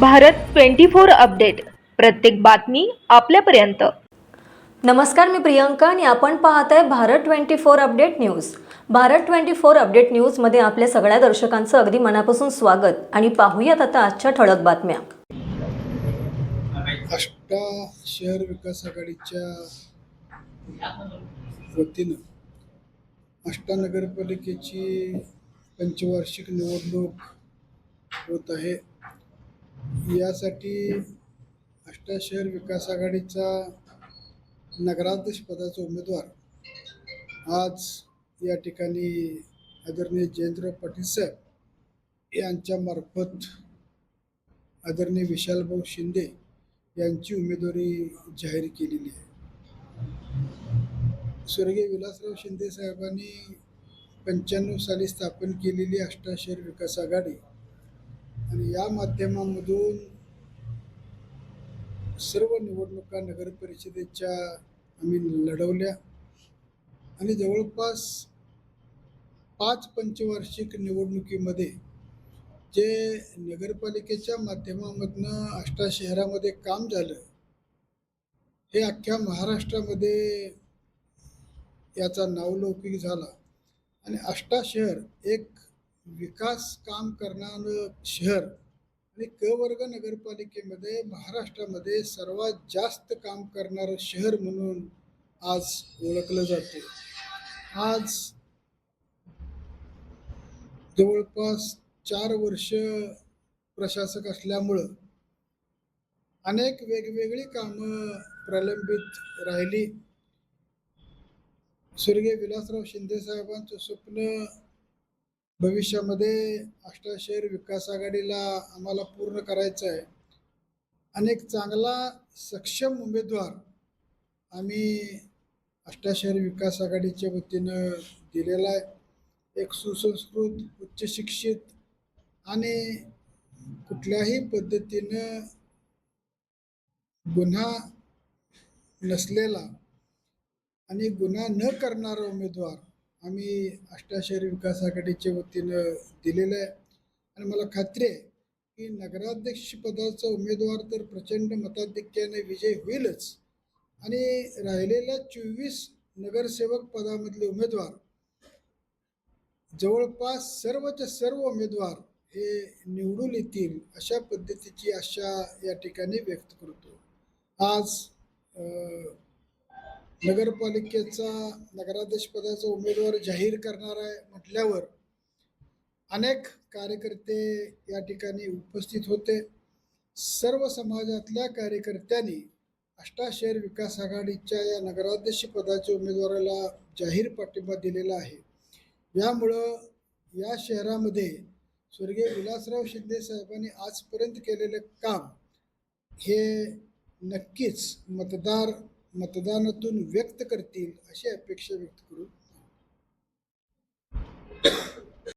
Bharat twenty four update. प्रत्येक बातमी आपल्यापर्यंत. नमस्कार मी प्रियंका आणि आपण पाहत आहे Bharat twenty four update news. Bharat twenty four update न्यूजमध्ये आपल्या सगळ्या दर्शकांचं अगदी मनापासून स्वागत आणि पाहूयात आता आजच्या ठळक बातम्या. आष्टा शहर विकास आघाडीच्या वतीनं आष्टा नगरपालिकेची पंचवार्षिक निवडणूक होत आहे. यासाठी अष्टा शहर विकास आघाडीचा नगराध्यक्ष पदाचा उमेदवार आज या ठिकाणी आदरणीय जयेंद्र पाटील साहेब यांच्यामार्फत आदरणीय विशालभाऊ शिंदे यांची उमेदवारी जाहीर केलेली आहे. स्वर्गीय विलासराव शिंदे साहेबांनी पंच्याण्णव साली स्थापन केलेली अष्टा शहर विकास आघाडी आणि या माध्यमामधून सर्व निवडणुका नगर परिषदेच्या आम्ही लढवल्या. आणि जवळपास पाच पंचवार्षिक निवडणुकीमध्ये जे नगरपालिकेच्या माध्यमामधनं आष्टा शहरामध्ये काम झालं हे अख्ख्या महाराष्ट्रामध्ये याचा नावलौकिक झाला. आणि आष्टा शहर एक विकास काम करणारं शहर आणि क वर्ग नगरपालिकेमध्ये महाराष्ट्रामध्ये सर्वात जास्त काम करणारं शहर म्हणून आज ओळखलं जाते. आज जवळपास चार वर्ष प्रशासक असल्यामुळं अनेक वेगवेगळी कामं प्रलंबित राहिली. स्वर्गीय विलासराव शिंदे साहेबांचं स्वप्न भविष्यामध्ये अष्टाशहर विकास आघाडीला आम्हाला पूर्ण करायचं आहे. अनेक चांगला सक्षम उमेदवार आम्ही अष्टाशहर विकास आघाडीच्या वतीनं दिलेला आहे. एक सुसंस्कृत उच्च शिक्षित आणि कुठल्याही पद्धतीनं गुन्हा नसलेला आणि गुन्हा न करणारा उमेदवार आम्ही अष्टाशहरी विकास आघाडीच्या वतीनं दिलेलं आहे. आणि मला खात्री आहे की नगराध्यक्षपदाचा उमेदवार तर प्रचंड मताधिक्याने विजय होईलच. आणि राहिलेल्या चोवीस नगरसेवक पदामधले उमेदवार जवळपास सर्वच्या सर्व उमेदवार हे निवडून येतील अशा पद्धतीची आशा या ठिकाणी व्यक्त करतो. आज नगरपालिकेचा नगराध्यक्ष पदाचा उमेदवार जाहीर करणार आहे म्हटल्यावर अनेक कार्यकर्ते या ठिकाणी उपस्थित होते. सर्व समाजातल्या कार्यकर्त्यांनी अष्टाशहर विकास आघाडीच्या या नगराध्यक्ष पदाच्या उमेदवाराला जाहीर पाठिंबा दिलेला आहे. यामुळं या शहरामध्ये स्वर्गीय विलासराव शिंदे साहेबांनी आजपर्यंत केलेलं काम हे नक्कीच मतदार मतदानातून व्यक्त करतील अशी अपेक्षा व्यक्त करू.